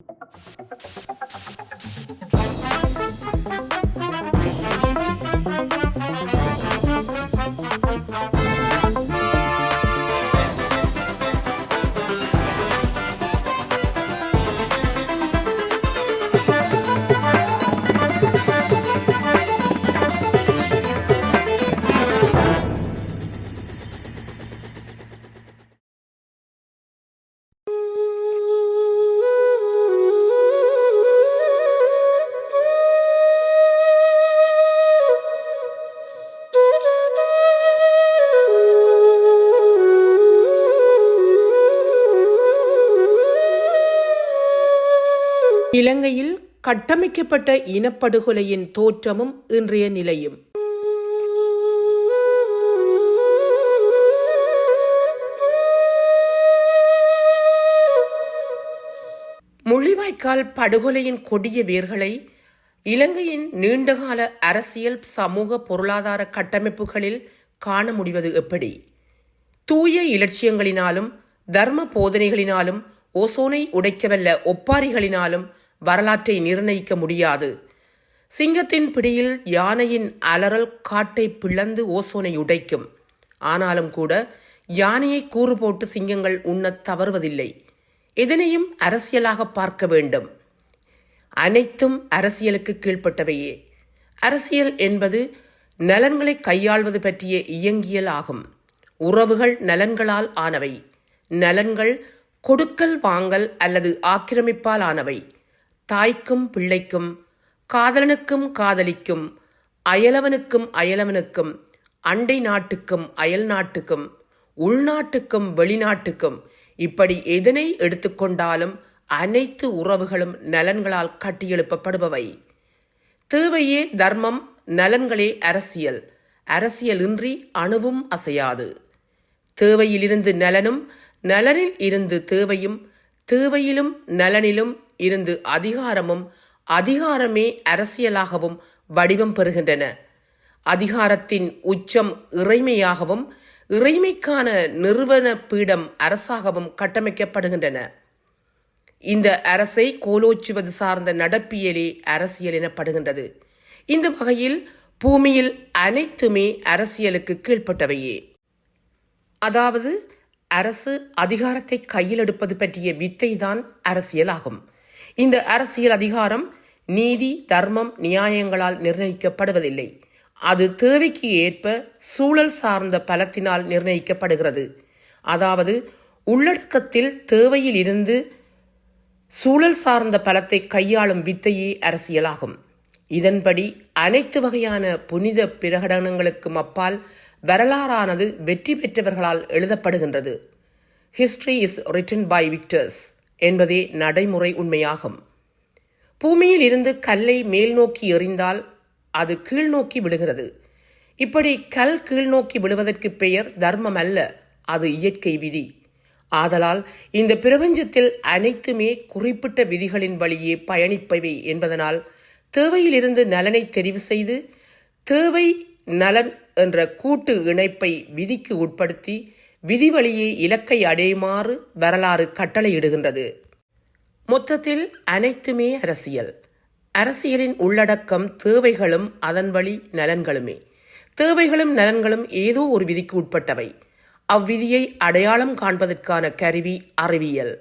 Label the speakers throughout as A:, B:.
A: Thank you. இலங்கையில் கட்டமைக்கப்பட்ட இனப்படுகொலையின் தோற்றமும் இன்றைய நிலையும். முள்ளிவாய்க்கால் படுகொலையின் கொடிய வேர்களை இலங்கையின் நீண்டகால அரசியல் சமூக பொருளாதார கட்டமைப்புகளில் காண முடிவது எப்படி? தூய இலட்சியங்களினாலும் தர்ம போதனைகளினாலும் ஓசோனை உடைக்கவல்ல ஒப்பாரிகளினாலும் வரலாற்றை நிர்ணயிக்க முடியாது. சிங்கத்தின் பிடியில் யானையின் அலறல் காட்டை பிளந்து ஓசோனை உடைக்கும். ஆனாலும் கூட யானையை கூறு போட்டு சிங்கங்கள் உண்ணத் தவறுவதில்லை. எதனையும் அரசியலாக பார்க்க வேண்டும். அனைத்தும் அரசியலுக்கு கீழ்ப்பட்டவையே. அரசியல் என்பது நலன்களை கையாள்வது பற்றிய இயங்கியல் ஆகும். உறவுகள் நலன்களால் ஆனவை. நலன்கள் கொடுக்கல் வாங்கல் அல்லது ஆக்கிரமிப்பால் ஆனவை. தாய்க்கும் பிள்ளைக்கும் காதலனுக்கும் காதலிக்கும் அயலவனுக்கும் அயலவனுக்கும் அண்டை நாட்டுக்கும் அயல் நாட்டுக்கும் உள்நாட்டுக்கும் வெளிநாட்டுக்கும் இப்படி எதனை எடுத்துக்கொண்டாலும் அனைத்து உறவுகளும் நலன்களால் கட்டியெழுப்பப்படுபவை. தேவையே தர்மம் நலன்களே அரசியல். அரசியலின்றி அணுவும் அசையாது. தேவையிலிருந்து நலனும் நலனில் இருந்து தேவையும் தேவையிலும் நலனிலும் இருந்து அதிகாரமும் அதிகாரமே அரசியலாகவும் வடிவம் பெறுகின்றன. அதிகாரத்தின் உச்சம் இறைமையாகவும் இறைமைக்கான நிறுவன பீடம் அரசாகவும் கட்டமைக்கப்படுகின்றன. இந்த அரசை கோலோச்சுவது சார்ந்த நடப்பியலே அரசியல் எனப்படுகின்றது. இந்த வகையில் பூமியில் அனைத்துமே அரசியலுக்கு கீழ்ப்பட்டவையே. அதாவது அரசு அதிகாரத்தை கையில் எடுப்பது பற்றிய வித்தைதான் அரசியலாகும். இந்த அரசியல் அதிகாரம் நீதி தர்மம் நியாயங்களால் நிர்ணயிக்கப்படுவதில்லை. அது தேவைக்கு ஏற்ப சூழல் சார்ந்த பலத்தினால் நிர்ணயிக்கப்படுகிறது. அதாவது உள்ளடக்கத்தில் தேவையில் இருந்து சூழல் சார்ந்த பலத்தை கையாளும் வித்தையே அரசியலாகும். இதன்படி அனைத்து வகையான புனித பிரகடனங்களுக்கும் அப்பால் வரலாறானது வெற்றி பெற்றவர்களால் எழுதப்படுகின்றது. History is written by victors என்பதே நடைமுறை உண்மையாகும். பூமியில் இருந்து கல்லை மேல் நோக்கி எறிந்தால் அது கீழ்நோக்கி விடுகிறது இப்படி கல் கீழ்நோக்கி விடுவதற்கு பெயர் தர்மம் அல்ல அது இயற்கை விதி. ஆதலால் இந்த பிரபஞ்சத்தில் அனைத்துமே குறிப்பிட்ட விதிகளின் வழியே பயணிப்பவை என்பதனால் தேவையிலிருந்து நலனை தெரிவு செய்து தேவை நலன் என்ற கூட்டு இணைப்பை விதிக்கு உட்படுத்தி விதி வழியே இலக்கை அடையுமாறு வரலாறு கட்டளையிடுகின்றது. மொத்தத்தில் அனைத்துமே அரசியல். அரசியலின் உள்ளடக்கம் தேவைகளும் அதன் வழி நலன்களுமே. தேவைகளும் நலன்களும் ஏதோ ஒரு விதிக்கு உட்பட்டவை. அவ்விதியை அடையாளம் காண்பதற்கான கருவி அறிவியல்.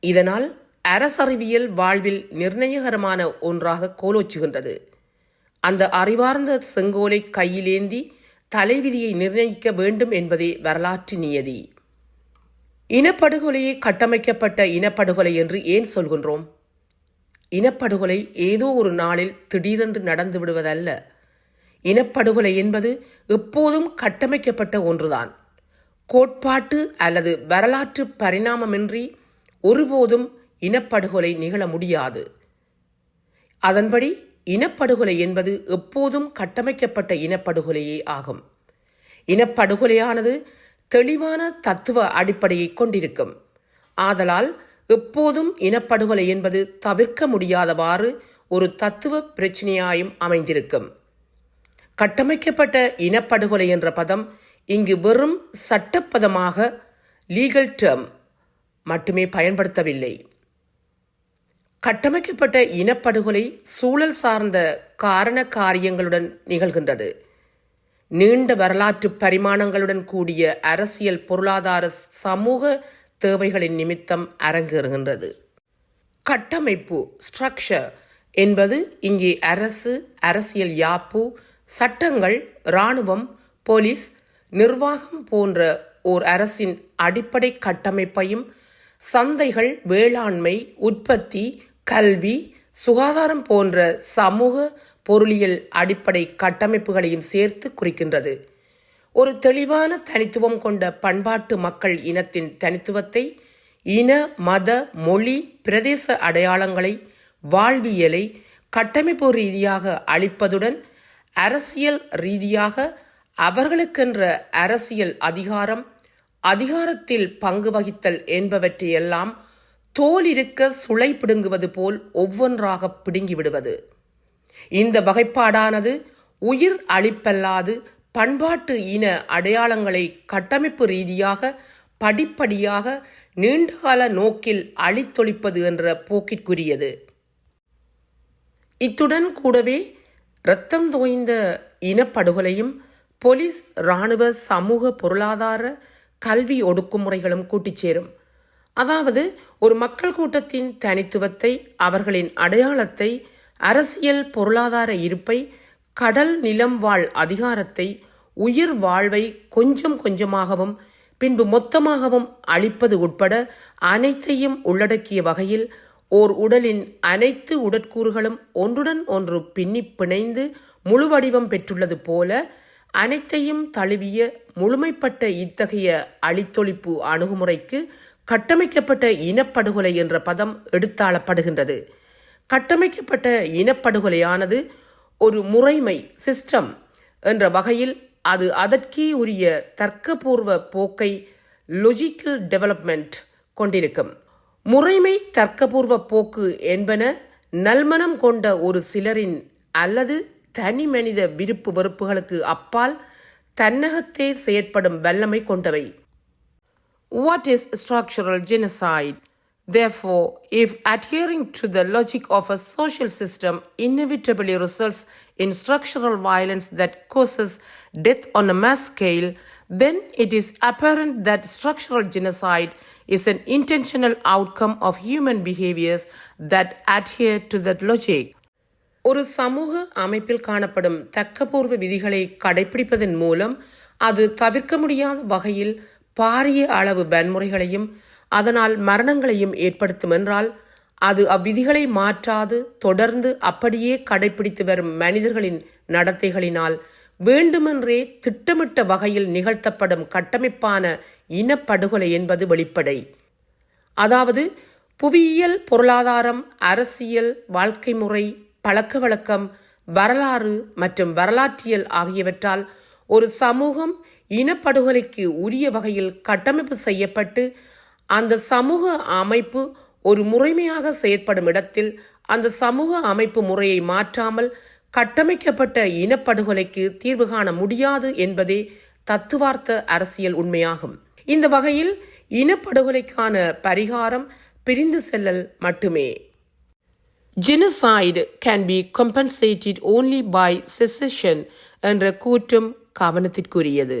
A: இதனால் அரசறிவியல் வாழ்வில் நிர்ணயகரமான ஒன்றாக கோலோச்சுகின்றது. அந்த அறிவார்ந்த செங்கோலை கையிலேந்தி தலைவிதியை நிர்ணயிக்க வேண்டும் என்பதே வரலாற்று நியதி. இனப்படுகொலையை கட்டமைக்கப்பட்ட இனப்படுகொலை என்று ஏன் சொல்கின்றோம்? இனப்படுகொலை ஏதோ ஒரு நாளில் திடீரென்று நடந்து விடுவதல்ல. இனப்படுகொலை என்பது எப்போதும் கட்டமைக்கப்பட்ட ஒன்றுதான். கோட்பாட்டு அல்லது வரலாற்று பரிணாமமின்றி ஒருபோதும் இனப்படுகொலை நிகழ முடியாது. அதன்படி இனப்படுகொலை என்பது எப்போதும் கட்டமைக்கப்பட்ட இனப்படுகொலையே ஆகும். இனப்படுகொலையானது தெளிவான தத்துவ அடிப்படையை கொண்டிருக்கும். ஆதலால் எப்போதும் இனப்படுகொலை என்பது தவிர்க்க முடியாதவாறு ஒரு தத்துவ பிரச்சனையாயும் அமைந்திருக்கும். கட்டமைக்கப்பட்ட இனப்படுகொலை என்ற பதம் இங்கு வெறும் சட்டப்பதமாக லீகல் டேர்ம் மட்டுமே பயன்படுத்தவில்லை. கட்டமைக்கப்பட்ட இனப்படுகொலை சூழல் சார்ந்த காரண காரியங்களுடன் நிகழ்கின்றது. நீண்ட வரலாற்று பரிமாணங்களுடன் கூடிய அரசியல் பொருளாதார சமூக தேவைகளின் நிமித்தம் அரங்கேறுகின்றது. கட்டமைப்பு ஸ்ட்ரக்சர் என்பது இங்கே அரசு அரசியல் யாப்பு சட்டங்கள் இராணுவம் போலீஸ் நிர்வாகம் போன்ற ஓர் அரசின் அடிப்படை கட்டமைப்பையும் சந்தைகள் வேளாண்மை உற்பத்தி கல்வி சுகாதாரம் போன்ற சமூக பொருளியல் அடிப்படை கட்டமைப்புகளையும் சேர்த்து குறிக்கின்றது. ஒரு தெளிவான தனித்துவம் கொண்ட பண்பாட்டு மக்கள் இனத்தின் தனித்துவத்தை இன மத மொழி பிரதேச அடையாளங்களை வாழ்வியலை கட்டமைப்பு ரீதியாக அளிப்பதுடன் அரசியல் ரீதியாக அவர்களுக்கென்ற அரசியல் அதிகாரம் அதிகாரத்தில் பங்கு வகித்தல் என்பவற்றையெல்லாம் தோல் இருக்க சுளை பிடுங்குவது போல் ஒவ்வொன்றாக பிடுங்கிவிடுவது. இந்த வகைப்பாடானது உயிர் அளிப்பல்லாது பண்பாட்டு இன அடையாளங்களை கட்டமைப்பு ரீதியாக படிப்படியாக நீண்டகால நோக்கில் அழித்தொழிப்பது என்ற போக்கிற்குரியது. இத்துடன் கூடவே இரத்தம் தோய்ந்த இனப்படுகொலையும் போலீஸ் இராணுவ சமூக பொருளாதார கல்வி ஒடுக்குமுறைகளும் கூட்டிச் சேரும். அதாவது ஒரு மக்கள் கூட்டத்தின் தனித்துவத்தை அவர்களின் அடையாளத்தை அரசியல் பொருளாதார இருப்பை கடல் நிலம் வாழ் அதிகாரத்தை உயிர் வாழ்வை கொஞ்சம் கொஞ்சமாகவும் பின்பு மொத்தமாகவும் அழிப்பது உட்பட அனைத்தையும் உள்ளடக்கிய வகையில் ஓர் உடலின் அனைத்து உடற்கூறுகளும் ஒன்றுடன் ஒன்று பின்னி பிணைந்து முழு வடிவம் பெற்றுள்ளது போல அனைத்தையும் தழுவிய முழுமைப்பட்ட இத்தகைய அழித்தொழிப்பு அணுகுமுறைக்கு கட்டமைக்கப்பட்ட இனப்படுகொலை என்ற பதம் எடுத்தாளப்படுகின்றது. கட்டமைக்கப்பட்ட இனப்படுகொலையானது ஒரு முறைமை சிஸ்டம் என்ற வகையில் அது அதற்கே உரிய தர்க்கபூர்வ போக்கை லொஜிக்கல் டெவலப்மெண்ட் கொண்டிருக்கும். முறைமை தர்க்கபூர்வ போக்கு என்பன நல்மனம் கொண்ட ஒரு சிலரின் அல்லது தனி மனித விருப்பு வெறுப்புகளுக்கு அப்பால் தன்னகத்தே செயற்படும் வல்லமை கொண்டவை. What is structural genocide? Therefore, if adhering to the logic of a social system inevitably results in structural violence that causes death on a mass scale, then it is apparent that structural genocide is an intentional outcome of human behaviors that adhere to that logic. ஒரு சமூக அமைப்பில் காணப்படும் தக்கபூர்வ விதிகளை கடைபிடிப்பதன் மூலம் அது தவிர்க்க முடியாத வகையில் பாரிய அளவு வன்முறைகளையும் அதனால் மரணங்களையும் ஏற்படுத்தும் என்றால் அது அவ்விதிகளை மாற்றாது தொடர்ந்து அப்படியே கடைபிடித்து வரும் மனிதர்களின் நடத்தைகளினால் வேண்டுமென்றே திட்டமிட்ட வகையில் நிகழ்த்தப்படும் கட்டமைப்பான இனப்படுகொலை என்பது வெளிப்படை. அதாவது புவியியல் பொருளாதாரம் அரசியல் வாழ்க்கை முறை பழக்க வழக்கம் வரலாறு மற்றும் வரலாற்றியல் ஆகியவற்றால் ஒரு சமூகம் இனப்படுகொலைக்கு உரிய வகையில் கட்டமைப்பு செய்யப்பட்டு அந்த சமூக அமைப்பு ஒரு முறைமையாக செயற்படும் இடத்தில் அந்த சமூக அமைப்பு முறையை மாற்றாமல் கட்டமைக்கப்பட்ட இனப்படுகொலைக்கு தீர்வு காண முடியாது என்பதே தத்துவார்த்த அரசியல் உண்மையாகும். இந்த வகையில் இனப்படுகொலைக்கான பரிகாரம் பிரிந்து செல்லல் மட்டுமே. Genocide can be compensated only by secession என்ற கூற்றும் கவனத்திற்குரியது.